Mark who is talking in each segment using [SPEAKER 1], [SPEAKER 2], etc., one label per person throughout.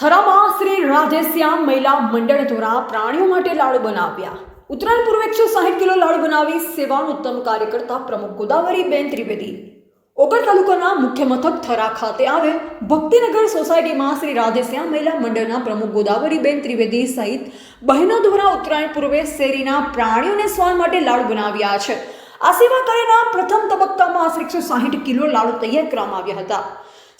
[SPEAKER 1] થરામાં શ્રી રાધેશ્યામ મહિલા મંડળ દ્વારા પ્રાણીઓ માટે લાડુ બનાવ્યા. ઉત્તરાયણ પૂર્વે એકસો સાહીઠ કિલો લાડુ બનાવી સેવાનું ઉત્તમ કાર્ય કરતા પ્રમુખ ગોદાવરીબેન ત્રિવેદી. ઓગળ તાલુકાના મુખ્ય મથક થરા ખાતે આવેલ ભક્તિનગર સોસાયટીમાં શ્રી રાધેશ્યામ મહિલા મંડળના પ્રમુખ ગોદાવરીબેન ત્રિવેદી સહિત બહેનો દ્વારા ઉત્તરાયણ પૂર્વે શેરીના પ્રાણીઓને સ્વાન માટે લાડુ બનાવ્યા છે. આ સેવા કાર્યના પ્રથમ તબક્કામાં આશરે એકસો સાહીઠ કિલો લાડુ તૈયાર કરવામાં આવ્યા હતા.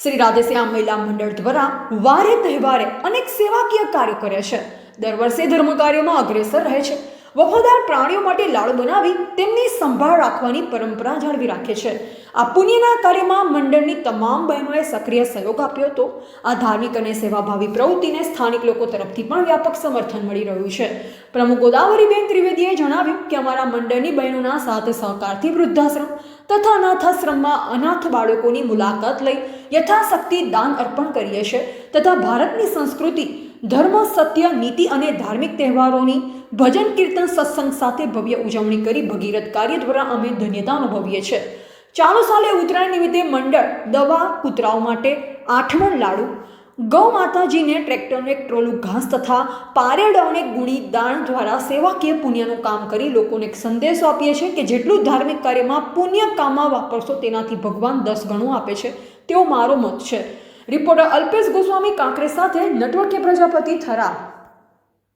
[SPEAKER 1] શ્રી રાધેશ્યામ મહિલા મંડળ દ્વારા વારે તહેવારે અનેક સેવાકીય કાર્ય કરે છે. દર વર્ષે ધર્મ કાર્યમાં અગ્રેસર રહે છે. વફાદાર પ્રાણીઓ માટે લાડુ બનાવી તેમની સંભાળ રાખવાની પરંપરા જાળવી રાખે છે. આ પુણ્યના કાર્યમાં મંડળની તમામ બહેનોએ સક્રિય સહયોગ આપ્યો હતો. આ ધાર્મિક અને સેવાભાવી પ્રવૃત્તિને સ્થાનિક લોકો તરફથી પણ વ્યાપક સમર્થન મળી રહ્યું છે. પ્રમુખ ગોદાવરીબેન ત્રિવેદીએ જણાવ્યું કે અમારા મંડળની બહેનોના સાથ સહકારથી વૃદ્ધાશ્રમ તથા અનાથાશ્રમમાં અનાથ બાળકોની મુલાકાત લઈ યથાશક્તિ દાન અર્પણ કરીએ છીએ તથા ભારતની સંસ્કૃતિ ધર્મ, સત્ય, નીતિ અને ધાર્મિક તહેવારોની ભજન, કીર્તન, સત્સંગ સાથે ભવ્ય ઉજવણી કરી ભગીરથ કાર્ય દ્વારા અમે ધન્યતા અનુભવીએ છીએ. ચાલુ સાલે ઉત્તરાયણ નિમિત્તે મંડળ, દવા, કૂતરાઓ માટે આઠમણ લાડુ, ગૌ માતાજીને ટ્રેક્ટરને ટ્રોલું ઘાસ તથા પારેડાઓને ગુણી દાણ દ્વારા સેવાકીય પુણ્યનું કામ કરી લોકોને એક સંદેશો આપીએ છીએ કે જેટલું ધાર્મિક કાર્યમાં પુણ્ય કામમાં વાપરશો તેનાથી ભગવાન દસ ગણું આપે છે. તેવો મારો મત છે. રિપોર્ટર અલ્પેશ ગોસ્વામી કાંકરે સાથે નટવર પ્રજાપતિ થરા